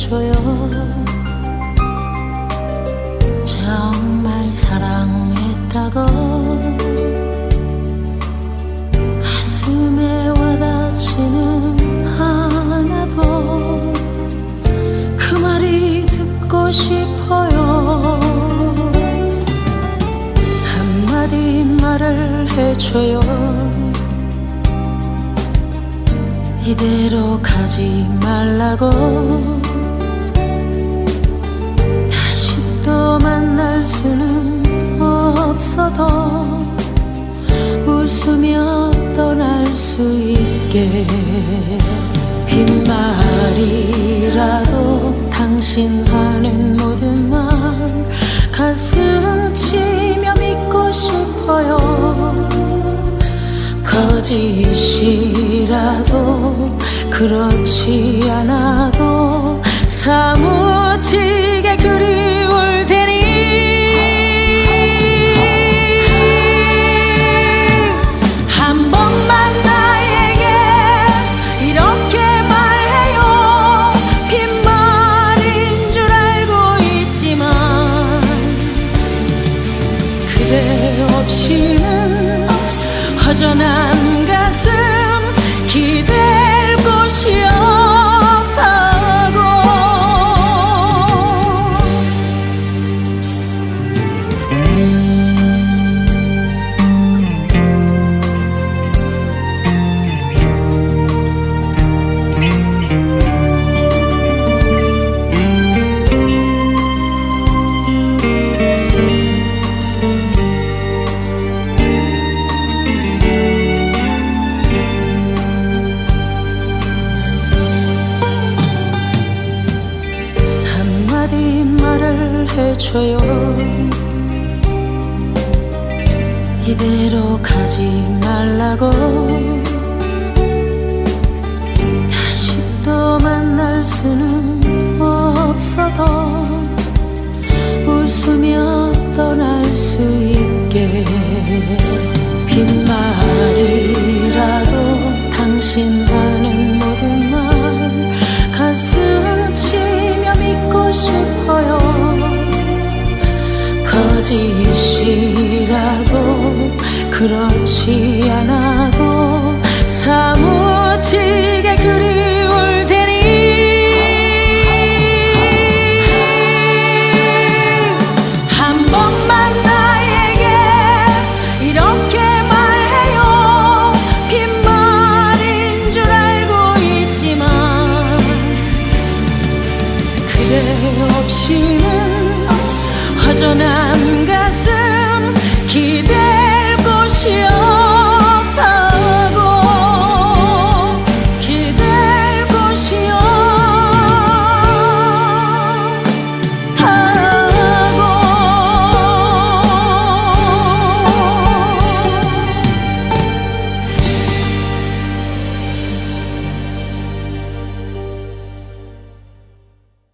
줘요. 정말 사랑했다고. 가슴에 와닿지는 않아도 그 말이 듣고 싶어요. 한마디 말을 해줘요. 이대로 가지 말라고. 있게 빈말이라도 당신 하는 모든 말 가슴 치며 믿고 싶어요. 거짓이라도 그렇지 않아도 없이는 허전한 말을 해줘요. 이대로 가지 말라고. 다시 또 만날 수는 없어도 웃으며 떠날 수 있게 그렇지 않아도 사무치게 그리울 테니. 한 번만 나에게 이렇게 말해요. 빈말인 줄 알고 있지만 그대 없이는 허전한